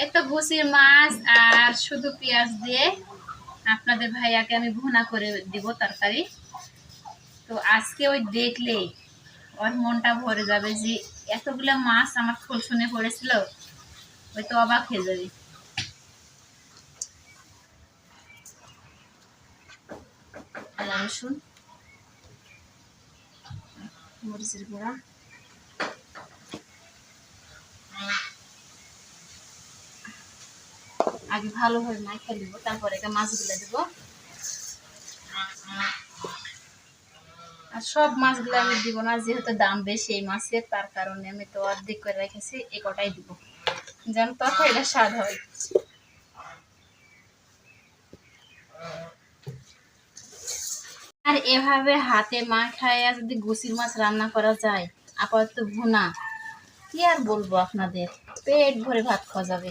এই তো ভুসির মাছ আর শুধু পেঁয়াজ দিয়ে আপনাদের ভাইয়াকে আমি ভুনা করে দিব তরকারি। তো আজকে ওই দেখলে ওর মনটা ভরে যাবে যে এতগুলো মাছ আমার খোল শুনে পড়েছিল, ওই তো অবাক হয়ে যাবে। রসুন মরিচের গুঁড়া। আগে ভালোভাবে মাইখা দিব, তারপরে এটা মাছগুলো দেবো। আর সব মাছগুলো আমি দিব না, যেহেতু দাম বেশি এই মাছের, তার কারণে আমি তো অর্ধেক করে রেখেছি, এ কটাই দিব। যেন তরকারিটা স্বাদ হয়। আর এভাবে হাতে মা খাইয়া যদি গুসির মাছ রান্না করা যায়, আপাতত ভুনা। কি আর বলব আপনাদের? পেট ভরে ভাত খাওয়া যাবে।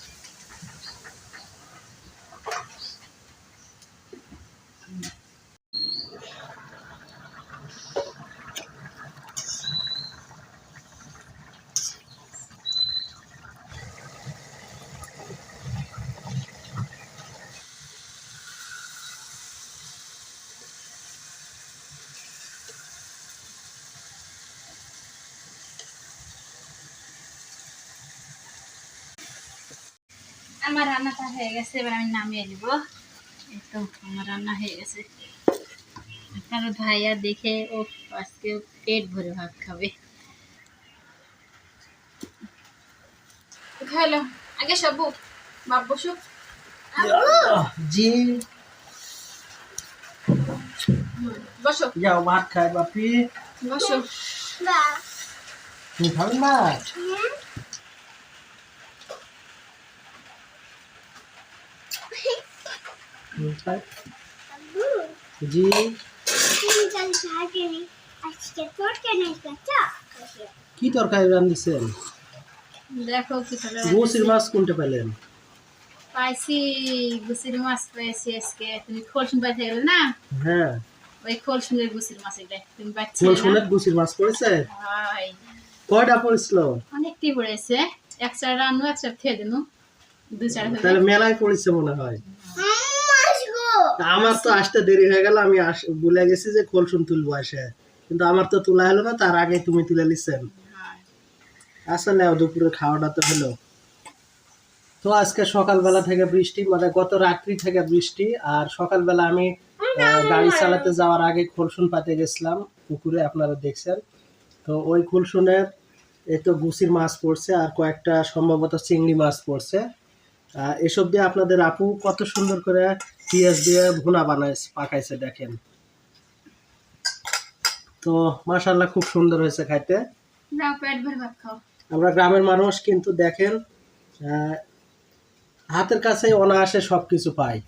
আমার রান্নাটা হয়ে গেছে এবার আমি নামিয়ে দিব এই তো আমার রান্না হয়ে গেছে। আপনার ভাইয়া দেখে ও আজকে পেট ভরে ভাত খাবে। খাইলো আগে সবু বাপ বসুক জি। বসো। যাও ভাত খাই বাপি। বসো। তুমি খাবেন না হুম, খাই। জি। কি তরকারি রান্ধিছেন? দেখো কি গুসির মাছ কোনটা পেলেন পাইছি গুসির মাছ পেয়েছি আজকে। তুমি খোল শুন পাইতে গেলে না? হ্যাঁ। ওই খোল শুনের গুসির মাছ এটা। তুমি পাচ্ছি শুনে গুসির মাছ পড়েছে? হয়। কয়টা পড়েছিল? অনেকটি পড়েছে। এক চার রান্নু এক চার খেয়ে দিনু। দু চার তাহলে মেলায় পড়েছে মনে হয়। তা আমার তো আসতে দেরি হয়ে গেল আমি আস- ভুলে গেছি যে খোলসুন তুলবো এসে। কিন্তু আমার তো তোলা হলো না তার আগে তুমি তুলে নিচ্ছেন হয়। আচ্ছা নাও দুপুরে খাওয়াটা তো হলো। তো আজকে সকালবেলা থেকে বৃষ্টি মানে গত রাত্রি থেকে বৃষ্টি আর সকালবেলা আমি গাড়ি চালাতে যাওয়ার আগে খোলসুন পাতে গেছিলাম পুকুরে আপনারা দেখছেন। তো ওই খুলসুনের এই তো গুছির মাছ পড়ছে আর কয়েকটা সম্ভবত চিংড়ি মাছ পড়ছে। এসব দিয়ে আপনাদের আপু কত সুন্দর করে পেঁয়াজ দিয়ে ভুনা বানাইছে পাকাইছে দেখেন। তো মাশাল্লাহ খুব সুন্দর হয়েছে খাইতে। নাও পেট ভরে ভাত খাও। আমরা গ্রামের মানুষ কিন্তু দেখেন আহ, হাতের কাছে অনায়াসে সব কিছু পাই।